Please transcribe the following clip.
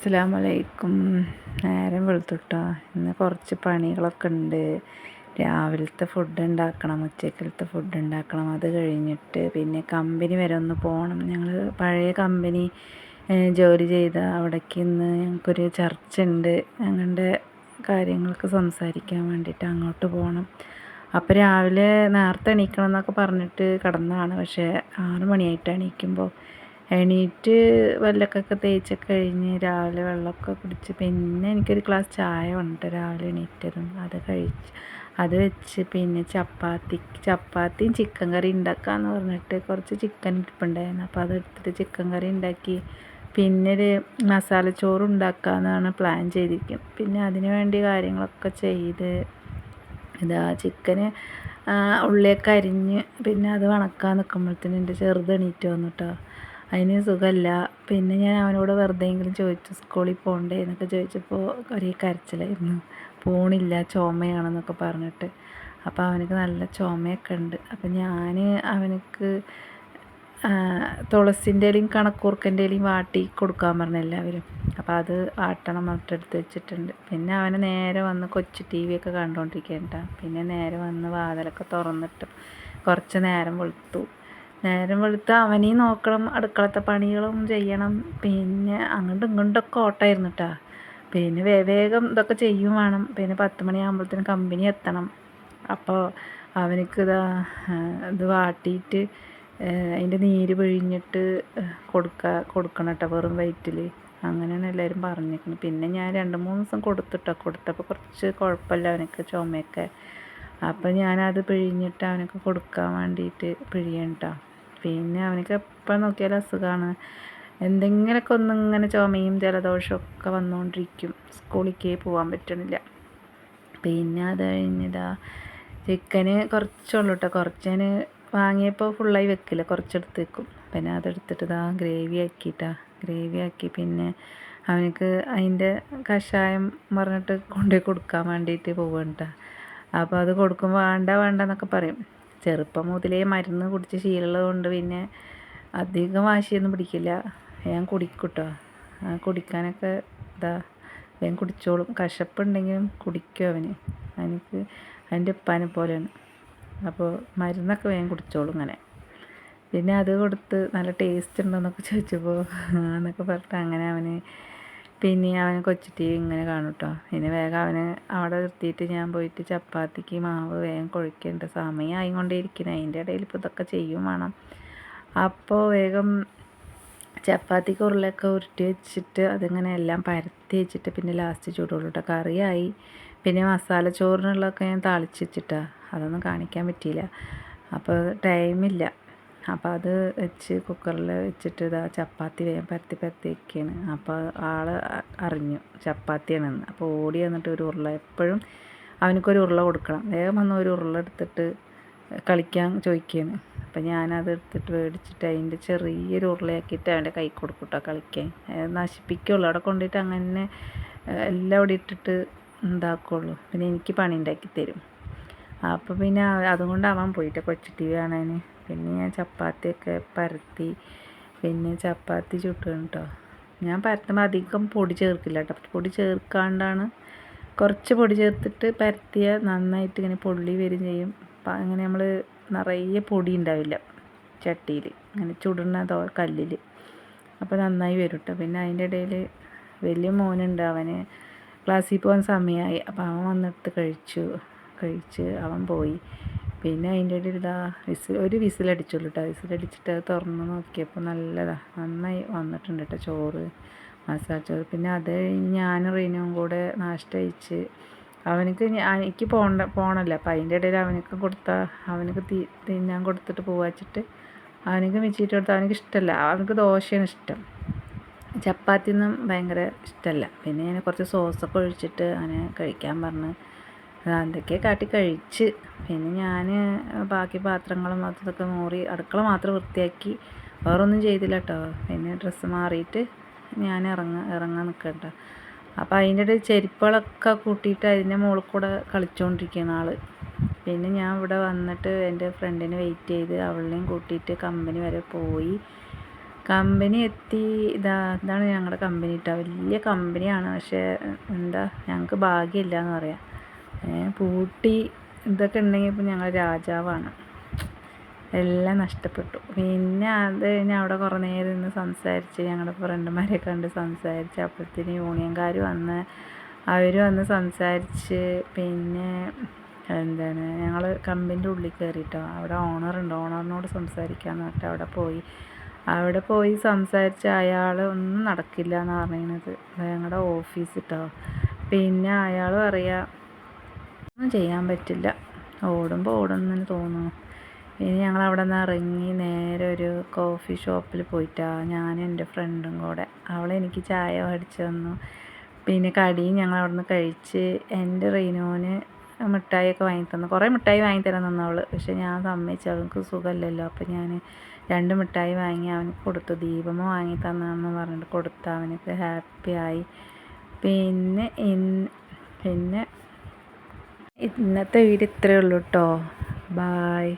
അസ്സലാമു വലൈക്കും നേരം വെളുത്തുട്ടോ. ഇന്ന് കുറച്ച് പണികളൊക്കെ ഉണ്ട്. രാവിലത്തെ ഫുഡ് ഉണ്ടാക്കണം ഉച്ചക്കലത്തെ ഫുഡ് ഉണ്ടാക്കണം. അത് കഴിഞ്ഞിട്ട് പിന്നെ കമ്പനി വരെ ഒന്ന് പോകണം ഞങ്ങൾ പഴയ കമ്പനി ജോലി ചെയ്ത അവിടേക്ക് ഇന്ന് ഞങ്ങൾക്കൊരു ചർച്ച ഉണ്ട് ഞങ്ങളുടെ കാര്യങ്ങൾക്ക് സംസാരിക്കാൻ വേണ്ടിയിട്ട് അങ്ങോട്ട് പോകണം അപ്പോൾ രാവിലെ നേരത്തെ എണീക്കണം എന്നൊക്കെ പറഞ്ഞിട്ട് കിടന്നതാണ്. പക്ഷേ ആറ് മണിയായിട്ട് എണീക്കുമ്പോൾ എണീറ്റ് പല്ലൊക്കെ തേച്ചൊക്കെ കഴിഞ്ഞ് രാവിലെ വെള്ളമൊക്കെ കുടിച്ച് പിന്നെ എനിക്കൊരു ഗ്ലാസ് ചായ വേണം രാവിലെ എണീറ്റതും. അത് കഴിച്ച് അത് വെച്ച് പിന്നെ ചപ്പാത്തി ചപ്പാത്തിയും ചിക്കൻ കറി ഉണ്ടാക്കാമെന്ന് പറഞ്ഞിട്ട് കുറച്ച് ചിക്കൻ ഇരിപ്പുണ്ടായിരുന്നു. അപ്പോൾ അതെടുത്തിട്ട് ചിക്കൻ കറി ഉണ്ടാക്കി പിന്നെ ഒരു മസാല ചോറ് ഉണ്ടാക്കാമെന്നാണ് പ്ലാൻ ചെയ്തിരിക്കുന്നത് പിന്നെ അതിന് വേണ്ടി കാര്യങ്ങളൊക്കെ ചെയ്ത് ഇതാ ചിക്കന് ഉള്ളിയൊക്കെ അരിഞ്ഞ് പിന്നെ അത് വണക്കാൻ നിൽക്കുമ്പോഴത്തേനും എന്റെ ചെറുത് എണീറ്റ് വന്നു കേട്ടോ അതിന് സുഖമില്ല പിന്നെ ഞാൻ അവനോട് വെറുതെ എങ്കിലും ചോദിച്ചു സ്കൂളിൽ പോകണ്ടേ എന്നൊക്കെ ചോദിച്ചപ്പോൾ ഒരേ കരച്ചിലായിരുന്നു. പോണില്ല ചുമയാണെന്നൊക്കെ പറഞ്ഞിട്ട്. അപ്പോൾ അവനക്ക് നല്ല ചുമയൊക്കെ ഉണ്ട്. അപ്പം ഞാൻ അവനക്ക് തുളസിന്റെ ഇലയും കണക്കൂർക്കന്റെ ഇലയും വാട്ടി കൊടുക്കാൻ പറഞ്ഞു എല്ലാവരും. അപ്പോൾ അത് വാട്ടണം മറ്റെടുത്ത് വെച്ചിട്ടുണ്ട്. പിന്നെ അവനെ നേരെ വന്ന് കൊച്ചു ടി വി ഒക്കെ കണ്ടുകൊണ്ടിരിക്കേണ്ട പിന്നെ നേരെ വന്ന് വാതിലൊക്കെ തുറന്നിട്ട് കുറച്ച് നേരം വെളുത്തു. നേരം വെളുത്ത് അവനെയും നോക്കണം അടുക്കളത്തെ പണികളും ചെയ്യണം. പിന്നെ അങ്ങോട്ടും ഇങ്ങോട്ടൊക്കെ ഓട്ടമായിരുന്നു കേട്ടോ പിന്നെ വേഗം ഇതൊക്കെ ചെയ്യും വേണം. പിന്നെ പത്ത് മണിയാകുമ്പോഴത്തേനും കമ്പനി എത്തണം. അപ്പോൾ അവനക്ക് ഇതാ ഇത് വാട്ടിയിട്ട് അതിന്റെ നീര് പിഴിഞ്ഞിട്ട് കൊടുക്കുക കൊടുക്കണം കേട്ടോ വെറും വയറ്റിൽ അങ്ങനെയാണ് എല്ലാവരും പറഞ്ഞിരിക്കുന്നത്. പിന്നെ ഞാൻ രണ്ട് മൂന്ന് ദിവസം കൊടുത്തിട്ടോ കൊടുത്തപ്പോൾ കുറച്ച് കുഴപ്പമില്ല അവനക്ക് ചുമയൊക്കെ. അപ്പോൾ ഞാനത് പിഴിഞ്ഞിട്ട് അവനക്ക് കൊടുക്കാൻ വേണ്ടിയിട്ട് പിഴിയണം കേട്ടോ പിന്നെ അവനക്ക് എപ്പോൾ നോക്കിയാലും അസുഖമാണ് എന്തെങ്കിലുമൊക്കെ ഒന്നിങ്ങനെ ചുമയും ജലദോഷവും ഒക്കെ വന്നുകൊണ്ടിരിക്കും സ്കൂളിലേക്ക് പോകാൻ പറ്റണില്ല. പിന്നെ അത് കഴിഞ്ഞതാ ചിക്കന് കുറച്ചുള്ളൂ കേട്ടോ കുറച്ചതിന് വാങ്ങിയപ്പോൾ ഫുള്ളായി വെക്കില്ല. കുറച്ചെടുത്ത് വെക്കും. പിന്നെ അതെടുത്തിട്ട് ഇതാ ഗ്രേവി ആക്കിയിട്ടാ. ഗ്രേവി ആക്കി പിന്നെ അവനക്ക് അതിന്റെ കഷായം പറഞ്ഞിട്ട് കൊണ്ടുപോയി കൊടുക്കാൻ വേണ്ടിയിട്ട് പോവുകയാണ് അപ്പോൾ അത് കൊടുക്കുമ്പോൾ വേണ്ട വേണ്ട എന്നൊക്കെ പറയും. ചെറുപ്പം മുതലേ മരുന്ന് കുടിച്ച് ശീലമുള്ളത് കൊണ്ട് പിന്നെ അധികം വാശിയൊന്നും പിടിക്കില്ല. വേഗം കുടിക്കൂട്ടോ. കേട്ടോ കുടിക്കാനൊക്കെ ഇതാ വേഗം കുടിച്ചോളും. കശപ്പുണ്ടെങ്കിലും കുടിക്കും അവന്. അവനക്ക് അവന്റെ ഉപ്പാനെ പോലെയാണ്. അപ്പോൾ മരുന്നൊക്കെ വേഗം കുടിച്ചോളും അങ്ങനെ പിന്നെ അത് കൊടുത്ത് നല്ല ടേസ്റ്റ് ഉണ്ടോ എന്നൊക്കെ ചോദിച്ചപ്പോൾ എന്നൊക്കെ പറഞ്ഞിട്ട് അങ്ങനെ അവന് പിന്നെ അവൻ കൊച്ചു ടി വി ഇങ്ങനെ കാണും കേട്ടോ പിന്നെ വേഗം അവന് അവിടെ നിർത്തിയിട്ട് ഞാൻ പോയിട്ട് ചപ്പാത്തിക്ക് മാവ് വേഗം കുഴക്കേണ്ട സമയമായി കൊണ്ടേയിരിക്കുന്നത് അതിന്റെ ഇടയിൽ ഇപ്പോൾ ഇതൊക്കെ ചെയ്യും വേണം. അപ്പോൾ വേഗം ചപ്പാത്തിക്ക് ഉരുളൊക്കെ ഉരുട്ടി വെച്ചിട്ട് അതിങ്ങനെ എല്ലാം പരത്തി വെച്ചിട്ട് പിന്നെ ലാസ്റ്റ് ചൂടുള്ളൂട്ടോ കറിയായി. പിന്നെ മസാല ചോറിനുള്ളതൊക്കെ ഞാൻ താളിച്ച് വെച്ചിട്ടാണ് അതൊന്നും കാണിക്കാൻ പറ്റിയില്ല. അപ്പോൾ ടൈമില്ല അപ്പോൾ അത് വെച്ച് കുക്കറിൽ വെച്ചിട്ട് ഇതാ ചപ്പാത്തി വേഗം പരത്തി പരത്തി വെക്കുകയാണ് അപ്പോൾ ആൾ അറിഞ്ഞു ചപ്പാത്തിയാണെന്ന്. അപ്പോൾ ഓടി വന്നിട്ട് ഒരു ഉരുള എപ്പോഴും അവനക്കൊരു ഉരുള കൊടുക്കണം. വേഗം വന്ന് ഒരു ഉരുള എടുത്തിട്ട് കളിക്കാൻ ചോദിക്കുകയാണ് അപ്പം ഞാനത് എടുത്തിട്ട് മേടിച്ചിട്ട് അതിന്റെ ചെറിയൊരു ഉരുളയാക്കിയിട്ട് അവന്റെ കൈ കൊടുക്കും കേട്ടോ കളിക്കാൻ. നശിപ്പിക്കുള്ളൂ. അവിടെ കൊണ്ടിട്ട് അങ്ങനെ എല്ലാം അവിടെ ഇട്ടിട്ട് ഉണ്ടാക്കുള്ളൂ പിന്നെ എനിക്ക് പണി ഉണ്ടാക്കി തരും. അപ്പോൾ പിന്നെ അതുകൊണ്ട് അവൻ പോയിട്ട് കൊച്ചു ടി വി കാണാൻ. പിന്നെ ഞാൻ ചപ്പാത്തിയൊക്കെ പരത്തി പിന്നെ ചപ്പാത്തി ചുട്ടു കേട്ടോ ഞാൻ പരത്തുമ്പോൾ അധികം പൊടി ചേർക്കില്ല കേട്ടോ പൊടി ചേർക്കാണ്ടാണ് കുറച്ച് പൊടി ചേർത്തിട്ട് പരത്തിയ നന്നായിട്ട് ഇങ്ങനെ പൊള്ളി വരും ചെയ്യും. അപ്പം അങ്ങനെ നമ്മൾ നിറയെ പൊടി ഉണ്ടാവില്ല ചട്ടിയിൽ അങ്ങനെ ചുടുന്ന തോ കല്ലിൽ അപ്പോൾ നന്നായി വരും കേട്ടോ പിന്നെ അതിന്റെ ഇടയിൽ വലിയ മോനുണ്ട് അവന് ക്ലാസ്സിൽ പോകാൻ സമയമായി അപ്പോൾ അവൻ വന്നെടുത്ത് കഴിച്ചു. കഴിച്ച് അവൻ പോയി. പിന്നെ അതിന്റെ ഇടയിൽ ഇതാ വിസിൽ ഒരു വിസിലടിച്ചുള്ളൂ കേട്ടോ വിസിലടിച്ചിട്ട് അത് തുറന്ന് നോക്കിയപ്പോൾ നല്ലതാണ് നന്നായി വന്നിട്ടുണ്ട് കേട്ടോ ചോറ് മസാല ചോറ്. പിന്നെ അത് കഴിഞ്ഞ് ഞാനും റീനും കൂടെ നാഷ്ട കഴിച്ച് അവനക്ക് എനിക്ക് പോകണ്ട പോകണമല്ലോ അപ്പം അതിന്റെ ഇടയിൽ അവനക്ക് കൊടുത്താൽ അവനക്ക് തീ തിന്നാൻ കൊടുത്തിട്ട് പോവാച്ചിട്ട് അവനക്ക് മിച്ചിട്ട് കൊടുത്താൽ അവനക്ക് ഇഷ്ടമല്ല. അവനക്ക് ദോശയാണ് ഇഷ്ടം. ചപ്പാത്തി ഒന്നും ഭയങ്കര ഇഷ്ടമല്ല. പിന്നെ ഞാൻ കുറച്ച് സോസൊക്കെ ഒഴിച്ചിട്ട് അവനെ കഴിക്കാൻ പറഞ്ഞ് എന്തൊക്കെ കാട്ടി കഴിച്ച്. പിന്നെ ഞാൻ ബാക്കി പാത്രങ്ങളും അതൊക്കെ മോറി അടുക്കള മാത്രം വൃത്തിയാക്കി. വേറൊന്നും ചെയ്തില്ല കേട്ടോ പിന്നെ ഡ്രസ്സ് മാറിയിട്ട് ഞാൻ ഇറങ്ങാൻ ഇറങ്ങാൻ നിൽക്കണ്ട അപ്പോൾ അതിന്റെ ഇടയിൽ ചെരുപ്പുകളൊക്കെ കൂട്ടിയിട്ട് അതിന്റെ മുകളിൽ കൂടെ കളിച്ചുകൊണ്ടിരിക്കുകയാണ് ആൾ പിന്നെ ഞാൻ ഇവിടെ വന്നിട്ട് എന്റെ ഫ്രണ്ടിനെ വെയിറ്റ് ചെയ്ത് അവളെയും കൂട്ടിയിട്ട് കമ്പനി വരെ പോയി. കമ്പനി എത്തി. ഇതാ ഇതാണ് ഞങ്ങളുടെ കമ്പനി കേട്ടോ വലിയ കമ്പനിയാണ്. പക്ഷേ എന്താ ഞങ്ങൾക്ക് ഭാഗ്യമില്ല എന്ന് പറയാം. പൂട്ടി ഇതൊക്കെ ഉണ്ടെങ്കിൽ ഇപ്പം ഞങ്ങൾ രാജാവാണ്. എല്ലാം നഷ്ടപ്പെട്ടു. പിന്നെ അത് കഴിഞ്ഞ് അവിടെ കുറേ നേരം ഇന്ന് സംസാരിച്ച് ഞങ്ങളുടെ ഫ്രണ്ടുമാരെ കണ്ട് സംസാരിച്ച് അപ്പോഴത്തേന് യൂണിയൻകാർ വന്ന് അവർ വന്ന് സംസാരിച്ച് പിന്നെ എന്താണ് ഞങ്ങൾ കമ്പനിന്റെ ഉള്ളിൽ കയറിയിട്ടോ അവിടെ ഓണറുണ്ട് ഓണറിനോട് സംസാരിക്കാമെന്ന് പറഞ്ഞിട്ട് അവിടെ പോയി. അവിടെ പോയി സംസാരിച്ച് അയാൾ ഒന്നും നടക്കില്ല എന്ന് പറയണത് ഞങ്ങളുടെ ഓഫീസ് കേട്ടോ പിന്നെ അയാൾ പറയാ ഒന്നും ചെയ്യാൻ പറ്റില്ല. ഓടുമ്പോൾ ഓടുന്നു തോന്നുന്നു. ഇനി ഞങ്ങൾ അവിടെ നിന്ന് ഇറങ്ങി നേരെ ഒരു കോഫി ഷോപ്പിൽ പോയിട്ടാണ് ഞാനും എന്റെ ഫ്രണ്ടും കൂടെ. അവൾ എനിക്ക് ചായ മേടിച്ച് തന്നു. പിന്നെ കടിയും ഞങ്ങൾ അവിടെ നിന്ന് കഴിച്ച് എന്റെ റീനുവിന് മിഠായിയൊക്കെ വാങ്ങി തന്നു. കുറേ മിഠായി വാങ്ങി തരാൻ തന്നു അവൾ പക്ഷേ ഞാൻ സമ്മതിച്ചു. അവൾക്ക് സുഖമില്ലല്ലോ. അപ്പോൾ ഞാൻ രണ്ട് മിഠായി വാങ്ങി അവന് കൊടുത്തു. ദീപമ്മ വാങ്ങി തന്നാന്ന് പറഞ്ഞിട്ട് കൊടുത്തു ഹാപ്പി ഹാപ്പിയായി പിന്നെ ഇന്ന് പിന്നെ ഇന്നത്തെ വീഡിയോ ഇത്രയേ ഉള്ളൂ കേട്ടോ ബായ്